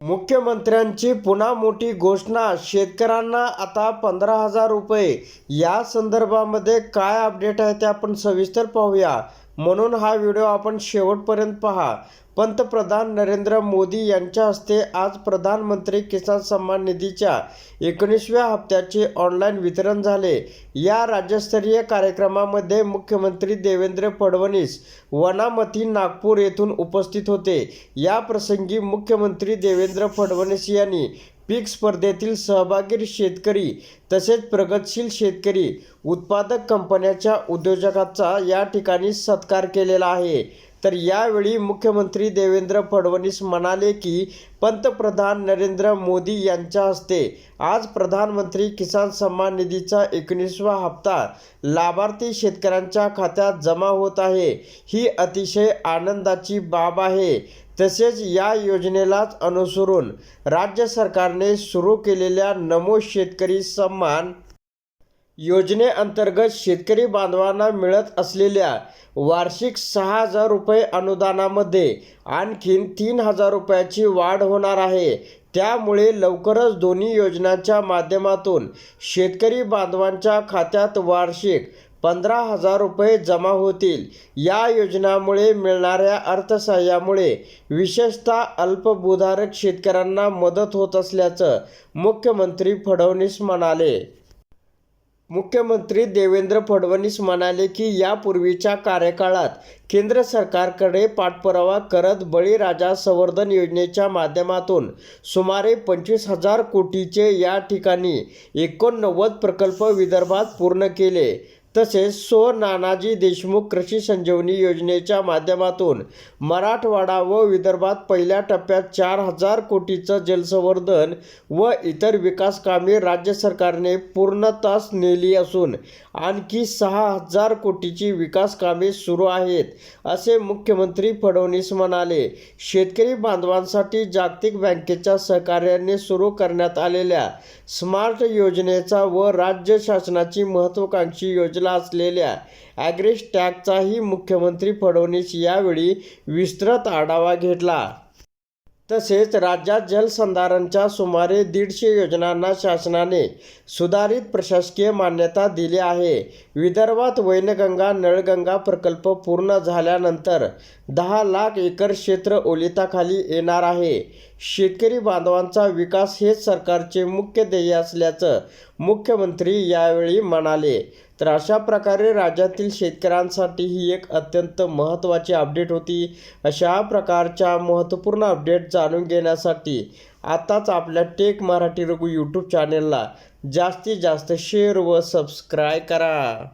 मुख्यमंत्र्यांची पुन्हा मोठी घोषणा शेतकऱ्यांना आता पंधरा हजार रुपये. या संदर्भामध्ये काय अपडेट आहे ते आपण सविस्तर पाहूया. म्हणून हा व्हिडिओ आपण शेवटपर्यंत पहा. पंतप्रधान नरेंद्र मोदी यांच्या हस्ते आज प्रधानमंत्री किसान सन्मान निधीच्या एकोणीसव्या हप्त्याचे ऑनलाईन वितरण झाले. या राज्यस्तरीय कार्यक्रमामध्ये मुख्यमंत्री देवेंद्र फडणवीस वनामती नागपूर येथून उपस्थित होते. या प्रसंगी मुख्यमंत्री देवेंद्र फडणवीस यांनी पीक स्पर्धेतील सहभागी शेतकरी तसेच प्रगतशील शेतकरी उत्पादक कंपन्याच्या उद्योजकाचा या ठिकाणी सत्कार केलेला आहे. तर यावेळी मुख्यमंत्री देवेंद्र फडणवीस म्हणाले की पंतप्रधान नरेंद्र मोदी यांच्या हस्ते आज प्रधानमंत्री किसान सन्मान निधीचा एकोणीसवा हप्ता लाभार्थी शेतकऱ्यांच्या खात्यात जमा होत आहे. ही अतिशय आनंदाची बाब आहे. तसेच या योजनेलाच अनुसरून राज्य सरकारने सुरू केलेल्या नमो शेतकरी सन्मान योजनेअंतर्गत शेतकरी बांधवांना मिळत असलेल्या वार्षिक सहा हजार रुपये अनुदानामध्ये आणखीन तीन हजार रुपयाची वाढ होणार आहे. त्यामुळे लवकरच दोन्ही योजनांच्या माध्यमातून शेतकरी बांधवांच्या खात्यात वार्षिक पंधरा हजार रुपये जमा होतील. या योजनामुळे मिळणाऱ्या अर्थसहाय्यामुळे विशेषतः अल्पभूधारक शेतकऱ्यांना मदत होत असल्याचं मुख्यमंत्री फडणवीस म्हणाले. मुख्यमंत्री देवेंद्र फडणवीस म्हणाले की यापूर्वीच्या कार्यकाळात केंद्र सरकारकडे पाठपुरावा करत बळीराजा संवर्धन योजनेच्या माध्यमातून सुमारे पंचवीस हजार कोटीचे या ठिकाणी एकोणनव्वद प्रकल्प विदर्भात पूर्ण केले. तसेच सो नानाजी देशमुख कृषी संजीवनी योजनेच्या माध्यमातून मराठवाडा व विदर्भात पहिल्या टप्प्यात चार हजार कोटीचं जलसंवर्धन व इतर विकास कामे राज्य सरकारने पूर्णतास नेली असून आणखी सहा हजार कोटीची विकास कामे सुरू आहेत असे मुख्यमंत्री फडणवीस म्हणाले. शेतकरी बांधवांसाठी जागतिक बँकेच्या सहकार्याने सुरू करण्यात आलेल्या स्मार्ट योजनेचा व राज्य शासनाची महत्त्वाकांक्षी योजना असलेल्या ॲग्रेस टॅगचाही मुख्यमंत्री फडणवीस यावेळी विस्तृत आढावा घेतला. तसेच राज्यात जलसंधारणच्या सुमारे दीडशे योजनांना शासनाने सुधारित प्रशासकीय मान्यता दिली आहे. विदर्भात वैनगंगा नळगंगा प्रकल्प पूर्ण झाल्यानंतर दहा लाख एकर क्षेत्र ओलिताखाली येणार आहे. शेतकरी बांधवांचा विकास हेच सरकारचे मुख्य ध्येय असल्याचं मुख्यमंत्री यावेळी म्हणाले. तर अशा प्रकारे राज्यातील शेतकऱ्यांसाठी ही एक अत्यंत महत्त्वाची अपडेट होती. अशा प्रकारच्या महत्त्वपूर्ण अपडेट जाणून घेण्यासाठी आताच आपल्या टेक मराठी रघु यूट्यूब चॅनेलला जास्तीत जास्त शेअर व सबस्क्राईब करा.